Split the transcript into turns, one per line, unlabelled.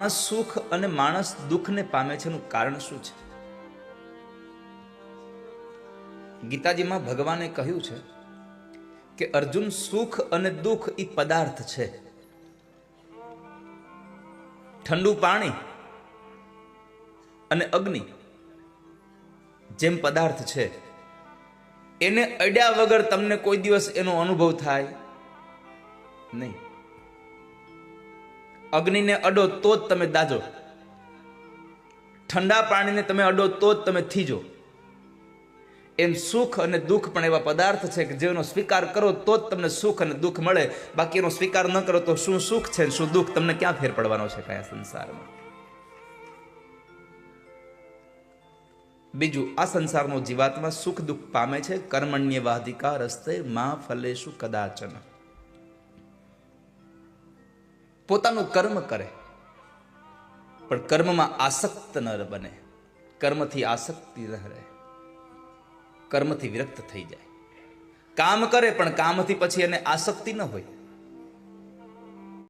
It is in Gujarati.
માણસ સુખ અને માણસ દુઃખને પામે છે એનું કારણ શું છે? ગીતાજીમાં ભગવાને કહ્યું છે કે અર્જુન સુખ અને દુઃખ એ પદાર્થ છે. ઠંડુ પાણી અને અગ્નિ જેમ પદાર્થ છે, એને અડ્યા વગર તમને કોઈ દિવસ એનો અનુભવ થાય નહીં. અગ્નિને અડો તો જ તમે દાજો. ઠંડા પાણીને તમે અડો તો જ તમે થીજો. એમ સુખ અને દુઃખ પણ એવા પદાર્થ છે કે જેનો સ્વીકાર કરો તો જ તમને સુખ અને દુઃખ મળે. બાકી એનો સ્વીકાર ન કરો તો શું સુખ છે શું દુઃખ? તમને ક્યાં ફેર પડવાનો છે કયા સંસારમાં? બીજું, આ સંસારનો જીવાત્મા સુખ દુઃખ પામે છે. કર્મણ્ય વાધિકા રસ્તે મા ફલેશુ કદાચન. પોતાનું કર્મ કરે. પણ કર્મમાં આસક્ત ન બને. કર્મથી આસક્તિ ન રહે. કર્મથી વિરક્ત થઈ જાય. કામ કરે પણ કામથી પછી એને આસક્તિ ન હોય.